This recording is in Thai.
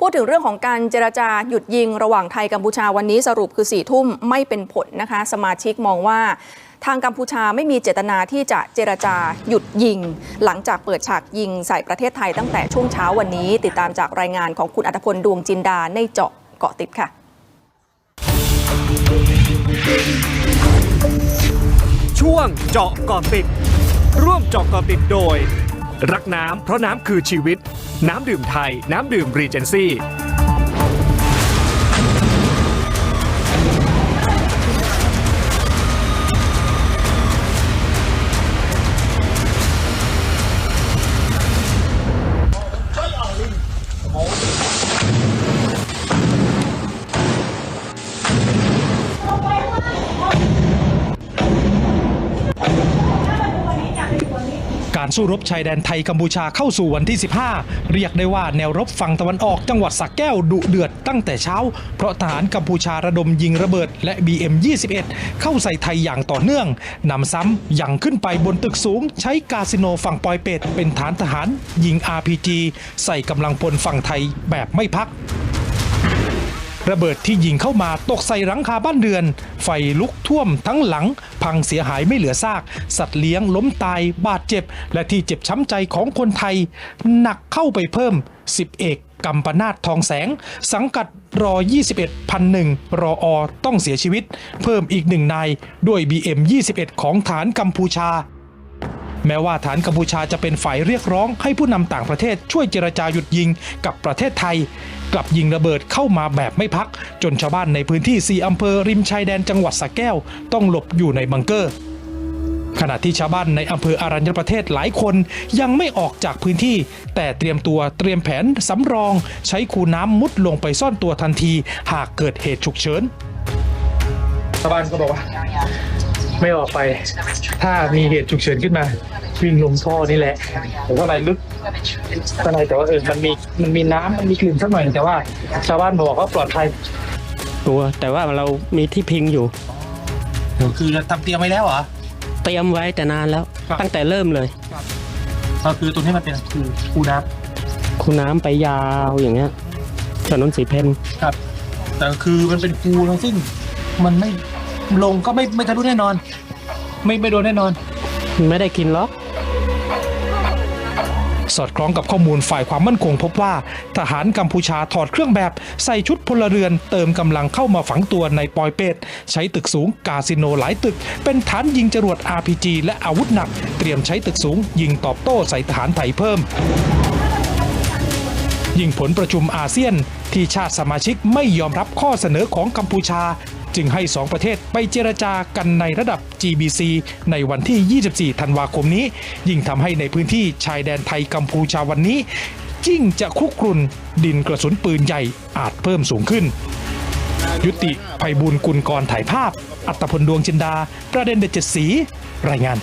พูดถึงเรื่องของการเจรจาหยุดยิงระหว่างไทยกัมพูชาวันนี้สรุปคือ4ี่ทุ่มไม่เป็นผลนะคะ สมาชิกมองว่าทางกัมพูชาไม่มีเจตนาที่จะเจรจาหยุดยิง หลังจากเปิดฉากยิงใส่ประเทศไทยตั้งแต่ช่วงเช้าวันนี้ ติดตามจากรายงานของคุณอัธพลดวงจินดาในเจาะเกาะติดค่ะ ช่วงเจาะเกาะติด ร่วมเจาะเกาะติดโดย รักน้ำเพราะน้ำคือชีวิต น้ำดื่มไทย น้ำดื่มรีเจนซี่ การสู้รบชายแดนไทยกัมพูชาเข้าสู่วันที่ 15 เรียกได้ว่าแนวรบฝั่งตะวันออกจังหวัดสักแก้วดุเดือดตั้งแต่เช้า เพราะทหารกัมพูชาระดมยิงระเบิดและ BM21 เข้าใส่ไทยอย่างต่อเนื่องนำซ้ำยังขึ้นไปบนตึกสูง ใช้กาสิโนฝั่งปอยเป็ดเป็นฐานทหาร ยิง RPG ใส่กำลังพลฝั่งไทยแบบไม่พัก ระเบิดที่ยิงเข้ามาตกใส่หลังคาบ้านเรือน ไฟลุกท่วมทั้งหลัง พังเสียหายไม่เหลือซาก สัตว์เลี้ยงล้มตาย บาดเจ็บ และที่เจ็บช้ำใจของคนไทย หนักเข้าไปเพิ่ม 10 เอกกัมปนาตทองแสง สังกัดรอ 21พันหนึ่งรออต้องเสียชีวิต เพิ่มอีกหนึ่งนายด้วย BM 21 ของฐานกัมพูชา แม้ว่าฐานกัมพูชาจะเป็นฝ่ายเรียกร้องให้ผู้นำต่างประเทศช่วยเจรจาหยุดยิงกับประเทศไทย กลับยิงระเบิดเข้ามาแบบไม่พัก จนชาวบ้านในพื้นที่ 4 อำเภอริมชายแดนจังหวัดสระแก้ว ต้องหลบอยู่ในบังเกอร์ ขณะที่ชาวบ้านในอำเภออารัญญประเทศหลายคนยังไม่ออกจากพื้นที่ แต่เตรียมตัวเตรียมแผนสำรอง ใช้คูน้ำมุดลงไปซ่อนตัวทันที หากเกิดเหตุฉุกเฉินชาวบ้านก็บอกว่า ไม่ออกไป ถ้ามีเหตุฉุกเฉินขึ้นมา วิ่งลงท่อนี่แหละแต่ว่าอะไรลึกข้างในแต่ว่าเออมันมีมันมีน้ำมันมีกลิ่นสักหน่อยแต่ว่า ชาวบ้านบอกว่าปลอดภัยกลัวแต่ว่าเรามีที่พิงอยู่ คือทำเตรียมไว้แล้วเหรอ เตรียมไว้แต่นานแล้ว ครับ ตั้งแต่เริ่มเลย ก็คือตรงนี้มันเป็นคือคูน้คูน้ำไปยาวอย่างเงี้ยถนนสีเพนำครับ แต่คือมันเป็นคูนะซึ่งมันไม่ลงก็ไม่ไม่ทะลุแน่นอน ไม่ไม่โดนแน่นอน ไม่ได้กินล็อก สอดคล้องกับข้อมูลฝ่ายความมั่นคงพบว่า ทหารกัมพูชาถอดเครื่องแบบใส่ชุดพลเรือน เติมกำลังเข้ามาฝังตัวในปอยเป็ดใช้ตึกสูงกาสิโนหลายตึก เป็นฐานยิงจรวด RPG และอาวุธหนัก เตรียมใช้ตึกสูง ยิงตอบโต้ใส่ทหารไทยเพิ่มยิ่งผลประชุมอาเซียนที่ชาติสมาชิกไม่ยอมรับข้อเสนอของกัมพูชา จึงให้สองประเทศไปเจรจากันในระดับ GBC ในวันที่ 24 ธันวาคมนี้ ยิ่งทำให้ในพื้นที่ชายแดนไทยกัมพูชาวันนี้ยิ่งจะคุกรุ่นดินกระสุนปืนใหญ่อาจเพิ่มสูงขึ้น ยุติภัยบุญกุลกรถ่ายภาพ อัตพลดวงจินดา ประเด็นเด็ดเจ็ดสี รายงาน